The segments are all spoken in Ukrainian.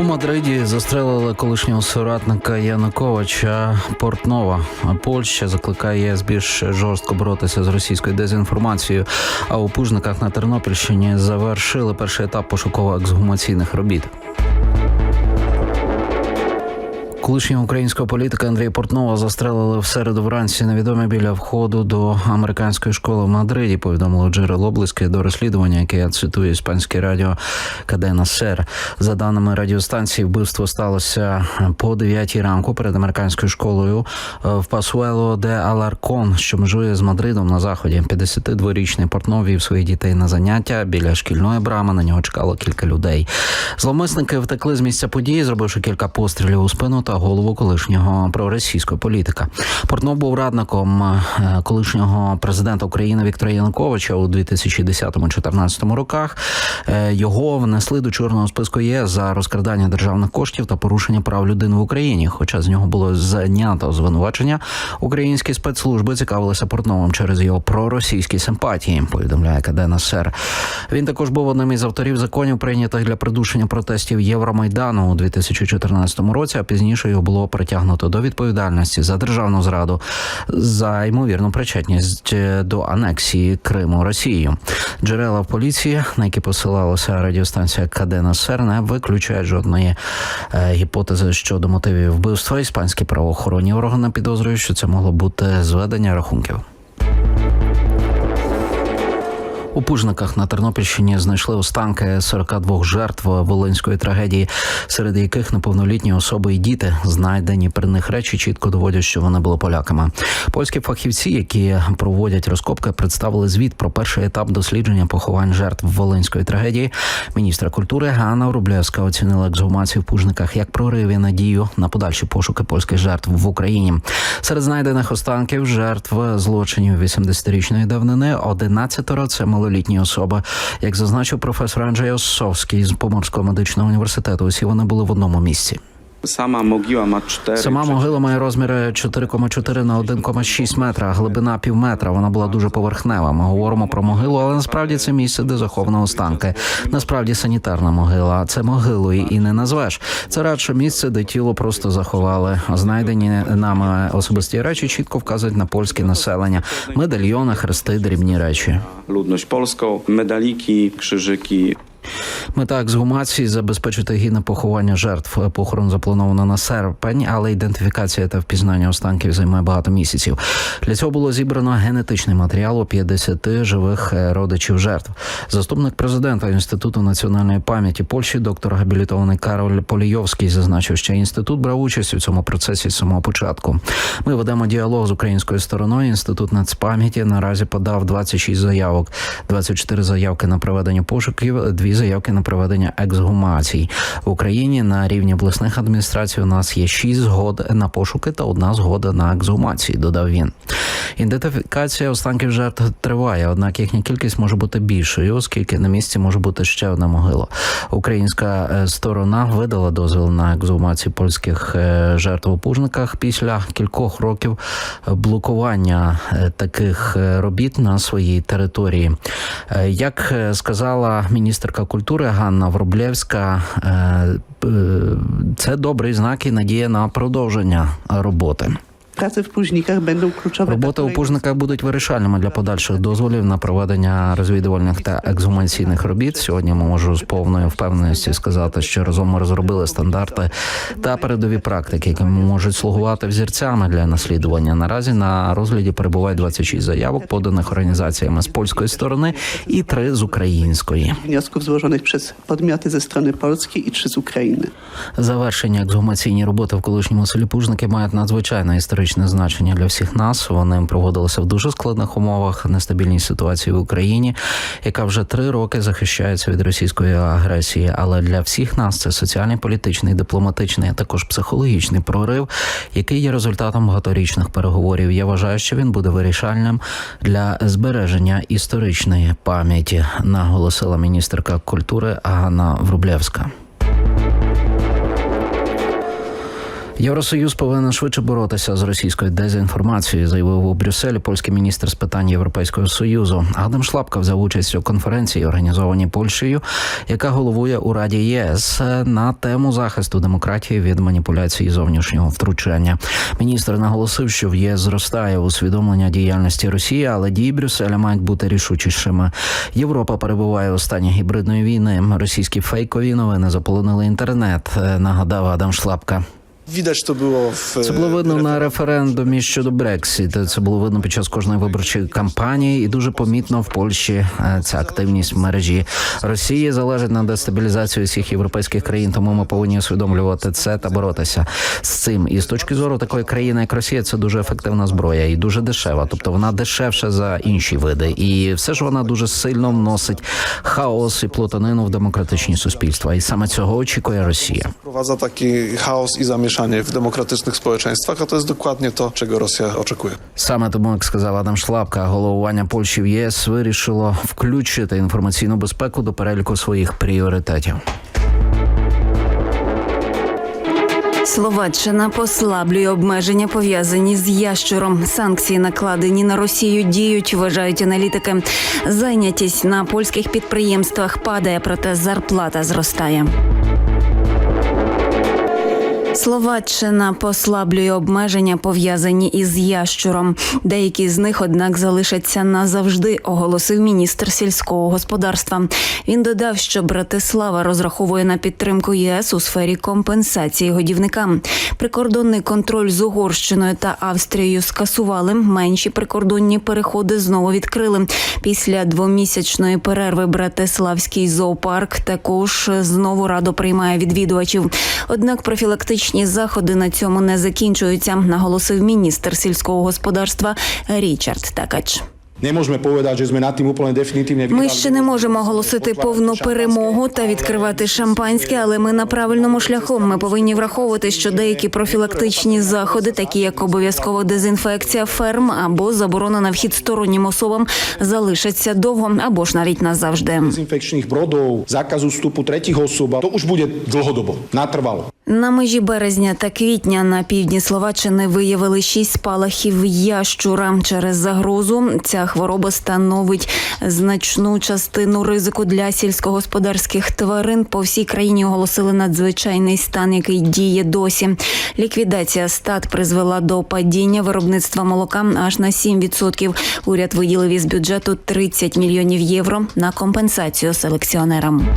У Мадриді застрелили колишнього соратника Януковича Портнова. Польща закликає більш жорстко боротися з російською дезінформацією. А у Пужниках на Тернопільщині завершили перший етап пошуково-ексгумаційних робіт. Колишнього українського політика Андрія Портнова застрелили в середу вранці невідомі біля входу до американської школи в Мадриді. Повідомило джерело близьке до розслідування, яке я цитую іспанське радіо Кадена Сер. За даними радіостанції, вбивство сталося по 9 ранку перед американською школою е, в Пасуело де Аларкон, що межує з Мадридом на заході. 52-річний Портнов вів своїх дітей на заняття біля шкільної брами. На нього чекало кілька людей. Зловмисники втекли з місця події, зробивши кілька пострілів у спину та голову колишнього проросійського політика. Портнов був радником е, колишнього президента України Віктора Януковича у 2010-2014 роках. Е, Його внесли до чорного списку ЄС за розкрадання державних коштів та порушення прав людини в Україні. Хоча з нього було знято звинувачення, українські спецслужби цікавилися Портновим через його проросійські симпатії. Повідомляє Кадена Сер. Він також був одним із авторів законів, прийнятих для придушення протестів Євромайдану у 2014 році. А пізніше його було притягнуто до відповідальності за державну зраду за ймовірну причетність до анексії Криму Росією. Джерела поліції, на які посилалася радіостанція Кадена Сер, не виключають жодної е, гіпотези щодо мотивів вбивства. Іспанські правоохоронні органи підозрюють, що це могло бути зведення рахунків. У Пужниках на Тернопільщині знайшли останки 42 жертв волинської трагедії, серед яких неповнолітні особи і діти знайдені при них речі чітко доводять, що вони були поляками. Польські фахівці, які проводять розкопки, представили звіт про перший етап дослідження поховань жертв волинської трагедії. Міністра культури Ганна Рублевська оцінила ексгумацію в Пужниках як прорив і надію на подальші пошуки польських жертв в Україні. Серед знайдених останків жертв злочинів 80-річної давнини 11 – це малолітні особи. Як зазначив професор Анджей Осовський з Поморського медичного університету, усі вони були в одному місці. Сама могила ma 4. Сама могила має розміри 4,4 на 1,6 метра, глибина пів метра. Вона була дуже поверхнева. Ми говоримо про могилу, але насправді це місце, де заховано останки. Насправді санітарна могила. Це могилою і не назвеш. Це радше місце, де тіло просто заховали. Знайдені нами особисті речі чітко вказують на польське населення: медальйони, хрести, дрібні речі. Ludność polską, medaliki, krzyżyki. Мета ексгумації забезпечити гідне поховання жертв. Похорон заплановано на серпень, але ідентифікація та впізнання останків займе багато місяців. Для цього було зібрано генетичний матеріал у 50 живих е, родичів жертв. Заступник президента інституту національної пам'яті Польщі, доктор габілітований Кароль Полійовський, зазначив, що інститут брав участь у цьому процесі з самого початку. Ми ведемо діалог з українською стороною. Інститут нацпам'яті наразі подав 26 заявок, 24 заявки на проведення пошуків, дві заявки на проведення ексгумацій в Україні на рівні обласних адміністрацій. У нас є шість згод на пошуки та одна згода на ексгумації. Додав він. Ідентифікація останків жертв триває, однак їхня кількість може бути більшою, оскільки на місці може бути ще одна могила. Українська е, сторона видала дозвіл на ексгумацію польських е, жертв у Пужниках після кількох років блокування е, таких робіт на своїй території. Як сказала міністерка культури Ганна Врублєвська, е, е, це добрий знак і надія на продовження роботи. Prace w późnikach będą kluczowe. Роботи у пужниках будуть вирішальними для подальших дозволів на проведення розвідувальних та ексгумаційних робіт. Сьогодні ми можу з повною впевненістю сказати, що разом ми розробили стандарти та передові практики, які можуть слугувати взірцями для наслідування. Наразі на розгляді перебуває 26 заявок, поданих організаціями з польської сторони, і три з української. wniosków złożonych przez podmioty ze strony polskiej i trzy z Ukrainy. Завершення ексгумаційні роботи в колишньому селі Пужники мають надзвичайне історичне значення для всіх нас. Вони проводилися в дуже складних умовах, нестабільній ситуації в Україні, яка вже три роки захищається від російської агресії. Але для всіх нас це соціальний, політичний, дипломатичний, а також психологічний прорив, який є результатом багаторічних переговорів. Я вважаю, що він буде вирішальним для збереження історичної пам'яті, наголосила міністерка культури Ганна Врублевська. Євросоюз повинен швидше боротися з російською дезінформацією, заявив у Брюсселі польський міністр з питань Європейського союзу. Адам Шлапка взяв участь у конференції, організованій Польщею, яка головує у Раді ЄС на тему захисту демократії від маніпуляцій зовнішнього втручання. Міністр наголосив, що в ЄС зростає усвідомлення діяльності Росії, але дії Брюсселя мають бути рішучішими. Європа перебуває у стані гібридної війни. Російські фейкові новини заполонили інтернет. е, Нагадав Адам Шлапка. W. Це було видно на референдумі щодо Брексіт. Це було видно під час кожної виборчої кампанії, і дуже помітно в Польщі е, ця активність в мережі Росії залежить на дестабілізацію всіх європейських країн. Тому ми повинні усвідомлювати це та боротися з цим. І з точки зору такої країни, як Росія, це дуже ефективна зброя і дуже дешева. Тобто вона дешевша за інші види, і все ж вона дуже сильно вносить хаос і плутанину в демократичні суспільства. І саме цього очікує Росія. Wprowadza taki chaos i zamieszanie w demokratycznych społeczeństwach, a to jest dokładnie to, czego Rosja oczekuje. Саме тому, як сказав Адам Шлапка, головування Польщі в ЄС вирішило включити інформаційну безпеку до переліку своїх пріоритетів. Словаччина послаблює обмеження пов'язані з ящуром. Санкції, накладені на Росію, діють, вважають аналітики. Зайнятість на польських підприємствах падає, проте зарплата зростає. Словаччина послаблює обмеження, пов'язані із ящуром. Деякі з них, однак, залишаться назавжди, оголосив міністр сільського господарства. Він додав, що Братислава розраховує на підтримку ЄС у сфері компенсації годівникам. Прикордонний контроль з Угорщиною та Австрією скасували. Менші прикордонні переходи знову відкрили. Після двомісячної перерви Братиславський зоопарк також знову радо приймає відвідувачів. Однак профілактичні заходи на цьому не закінчуються, наголосив міністр сільського господарства Річард Такач. Не можемо povedať, že sme nad tým úplne definitívne Ми ще не можемо оголосити повну перемогу та відкривати шампанське, але ми на правильному шляху. Ми повинні враховувати, що деякі профілактичні заходи, такі як обов'язкова дезінфекція ферм або заборона на вхід стороннім особам, залишаться довго або ж навіть назавжди. brodov, zákazu vstupu tretích osôb, a to už bude dlhodobo, natrvalo. На межі березня та квітня на півдні Словаччини виявили шість спалахів ящура. Через загрозу ця хвороба становить значну частину ризику для сільськогосподарських тварин. По всій країні оголосили надзвичайний стан, який діє досі. Ліквідація стад призвела до падіння виробництва молока аж на 7%. Уряд виділив із бюджету 30 мільйонів євро на компенсацію селекціонерам.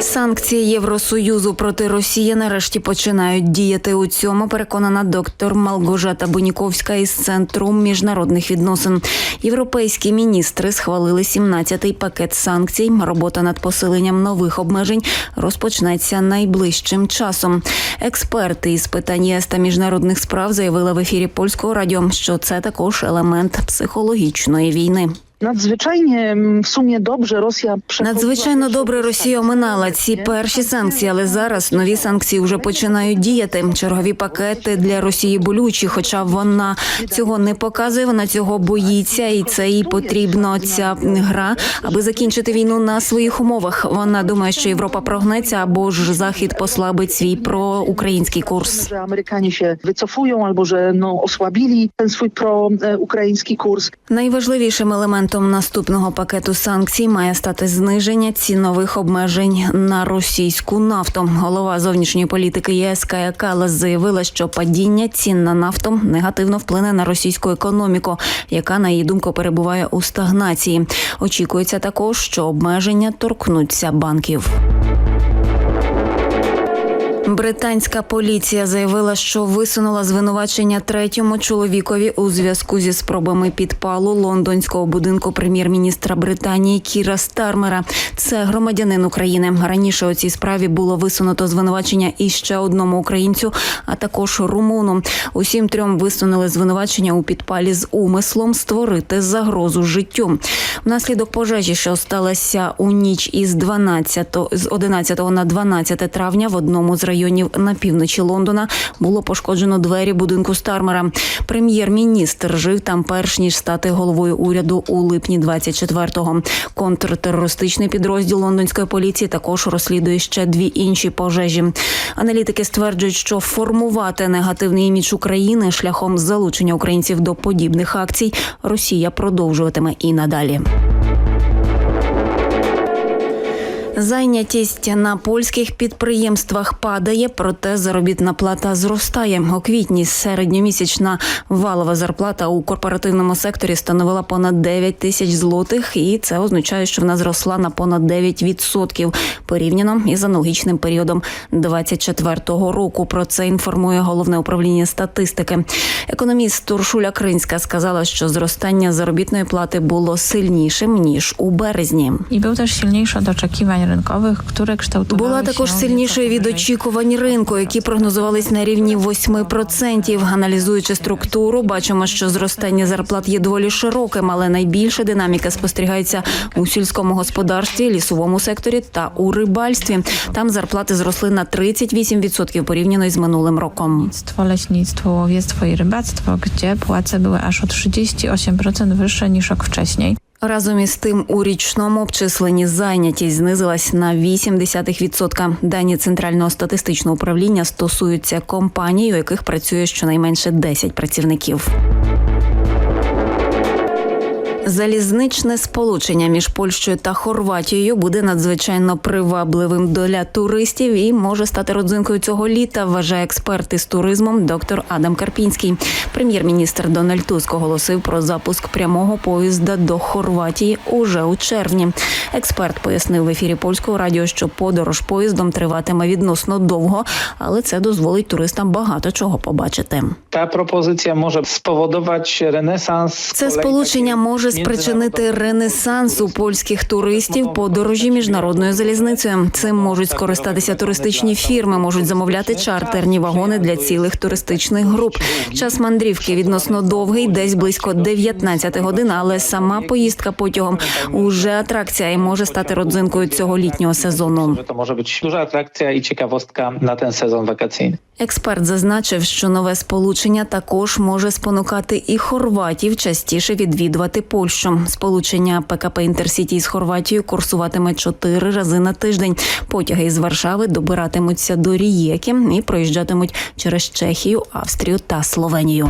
Санкції Євросоюзу проти Росії нарешті починають діяти. У цьому переконана доктор Малгожата Буніковська із центру міжнародних відносин. Європейські міністри схвалили 17-й пакет санкцій. Робота над посиленням нових обмежень розпочнеться найближчим часом. Експерти із питань ЄС та міжнародних справ заявили в ефірі польського радіо, що це також елемент психологічної війни. М, w sumie dobrze Rosja Надзвичайно добре Росія оминала ці перші санкції, але зараз нові санкції вже починають діяти. Чергові пакети для Росії болючі, хоча вона цього не показує. Вона цього боїться, і це їй потрібно ця гра, аби закінчити війну на своїх умовах. Вона думає, що Європа прогнеться або ж Захід послабить свій проукраїнський курс. że Amerykanie się wycofują albo że no, osłabili ten swój proukraiński kurs. Найважливішим елементом наступного пакету санкцій має стати зниження цінових обмежень на російську нафту. Голова зовнішньої політики ЄС Кая Калас заявила, що падіння цін на нафту негативно вплине на російську економіку, яка на її думку перебуває у стагнації. Очікується також, що обмеження торкнуться банків. Британська поліція заявила, що висунула звинувачення третьому чоловікові у зв'язку зі спробами підпалу лондонського будинку прем'єр-міністра Британії Кіра Стармера. Це громадянин України. Раніше у цій справі було висунуто звинувачення і ще одному українцю, а також румуну. Усім трьом висунули звинувачення у підпалі з умислом створити загрозу життю. Внаслідок пожежі, що сталася у ніч із 12 з 11 на 12 травня в одному з районів районів на півночі Лондона було пошкоджено двері будинку Стармера. Прем'єр-міністр жив там перш ніж стати головою уряду у липні 24-го. Контртерористичний підрозділ лондонської поліції також розслідує ще дві інші пожежі. Аналітики стверджують, що формувати негативний імідж України шляхом залучення українців до подібних акцій Росія продовжуватиме і надалі. Зайнятість на польських підприємствах падає, проте заробітна плата зростає. У квітні середньомісячна валова зарплата у корпоративному секторі становила понад 9 тисяч злотих, і це означає, що вона зросла на понад 9% порівняно із аналогічним періодом 24-го року. Про це інформує головне управління статистики. Економіст Уршуля Кринська сказала, що зростання заробітної плати було сильнішим ніж у березні. I był też silniejszy od oczekiwań rynkowych, które kształtowały Була також сильнішою від очікувань ринку, які прогнозувались на рівні 8%. Аналізуючи структуру, бачимо, що зростання зарплат є доволі широким, але найбільша динаміка спостерігається у сільському господарстві, лісовому секторі та у рибальстві. Там зарплати зросли на 38% порівняно із минулим роком. Leśnictwo, łowiectwo i rybactwo, gdzie płace były aż o 38% wyższe niż rok wcześniej. Разом із тим, у річному обчисленні зайнятість знизилась на 0,8%. Дані центрального статистичного управління стосуються компаній, у яких працює щонайменше 10 працівників. Залізничне сполучення між Польщею та Хорватією буде надзвичайно привабливим для туристів і може стати родзинкою цього літа. Вважає експерт із туризмом доктор Адам Карпінський. Прем'єр-міністр Дональд Туск оголосив про запуск прямого поїзда до Хорватії уже у червні. Експерт пояснив в ефірі польського радіо, що подорож поїздом триватиме відносно довго, але це дозволить туристам багато чого побачити. Ta propozycja może spowodować renesans. Це сполучення може спричинити ренесанс у польських туристів подорожі міжнародною залізницею. Цим можуть скористатися туристичні фірми, можуть замовляти чартерні вагони для цілих туристичних груп. Час мандрівки відносно довгий, десь близько 19 годин, але сама поїздка потягом уже атракція і може стати родзинкою цього літнього сезону. To może być duża atrakcja i ciekawostka na ten sezon wakacyjny. Експерт зазначив, що нове сполучення також може спонукати і хорватів частіше відвідувати Польщу. Сполучення ПКП Інтерсіті з Хорватією курсуватиме чотири рази на тиждень. Потяги із Варшави добиратимуться до Рієки і проїжджатимуть через Чехію, Австрію та Словенію.